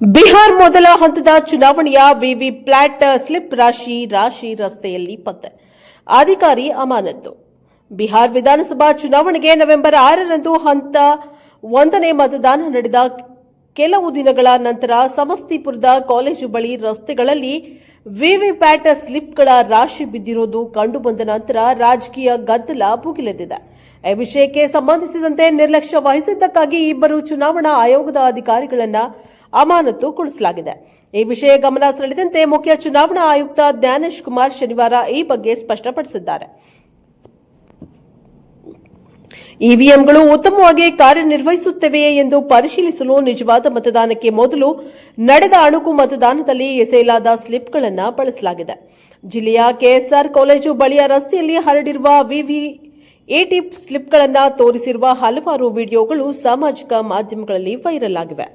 ಬಿಹಾರ್ ಮೊದಲ ಹಂತದ ಚುನಾವಣೆಯ ವಿವಿ ಪ್ಲಾಟ್ ಸ್ಲಿಪ್ ರಾಶಿ ರಾಶಿ ರಸ್ತೆಯಲ್ಲಿ ಪತ್ತೆ. ಅಧಿಕಾರಿ ಅಮಾನತ್ತು. ಬಿಹಾರ್ ವಿಧಾನಸಭಾ ಚುನಾವಣೆಗೆ ನವೆಂಬರ್ ಆರರಂದು ಹಂತ ಒಂದನೇ ಮತದಾನ ನಡೆದ ಕೆಲವು ದಿನಗಳ ನಂತರ ಸಮಸ್ತಿಪುರದ ಕಾಲೇಜು ಬಳಿ ರಸ್ತೆಗಳಲ್ಲಿ ವಿವಿ ಪ್ಯಾಟ್ ಸ್ಲಿಪ್ಗಳ ರಾಶಿ ಬಿದ್ದಿರುವುದು ಕಂಡುಬಂದ ನಂತರ ರಾಜಕೀಯ ಗದ್ದಲ ಭುಗಿಲೆದಿದೆ ಈ ವಿಷಯಕ್ಕೆ ಸಂಬಂಧಿಸಿದಂತೆ ನಿರ್ಲಕ್ಷ್ಯ ವಹಿಸಿದ್ದಕ್ಕಾಗಿ ಇಬ್ಬರು ಚುನಾವಣಾ ಆಯೋಗದ ಅಧಿಕಾರಿಗಳನ್ನ ಅಮಾನತುಗೊಳಿಸಲಾಗಿದೆ ಈ ವಿಷಯ ಗಮನ ಸೆಳೆದಂತೆ ಮುಖ್ಯ ಚುನಾವಣಾ ಆಯುಕ್ತ ಜ್ಞಾನೇಶ್ ಕುಮಾರ್ ಶನಿವಾರ ಈ ಬಗ್ಗೆ ಸ್ಪಷ್ಟಪಡಿಸಿದ್ದಾರೆ. ಇವಿಎಂಗಳು ಉತ್ತಮವಾಗಿ ಕಾರ್ಯನಿರ್ವಹಿಸುತ್ತವೆಯೇ ಎಂದು ಪರಿಶೀಲಿಸಲು ನಿಜವಾದ ಮತದಾನಕ್ಕೆ ಮೊದಲು ನಡೆದ ಅಣುಕು ಮತದಾನದಲ್ಲಿ ಎಸೆಯಲಾದ ಸ್ಲಿಪ್ಗಳನ್ನು ಬಳಸಲಾಗಿದೆ. ಜಿಲ್ಲೆಯ ಕೆಎಸ್ಆರ್ ಕಾಲೇಜು ಬಳಿಯ ರಸ್ತೆಯಲ್ಲಿ ಹರಡಿರುವ ವಿವಿ ಎಟಿ ಸ್ಲಿಪ್ಗಳನ್ನು ತೋರಿಸಿರುವ ಹಲವಾರು ವಿಡಿಯೋಗಳು ಸಾಮಾಜಿಕ ಮಾಧ್ಯಮಗಳಲ್ಲಿ ವೈರಲ್ ಆಗಿವೆ.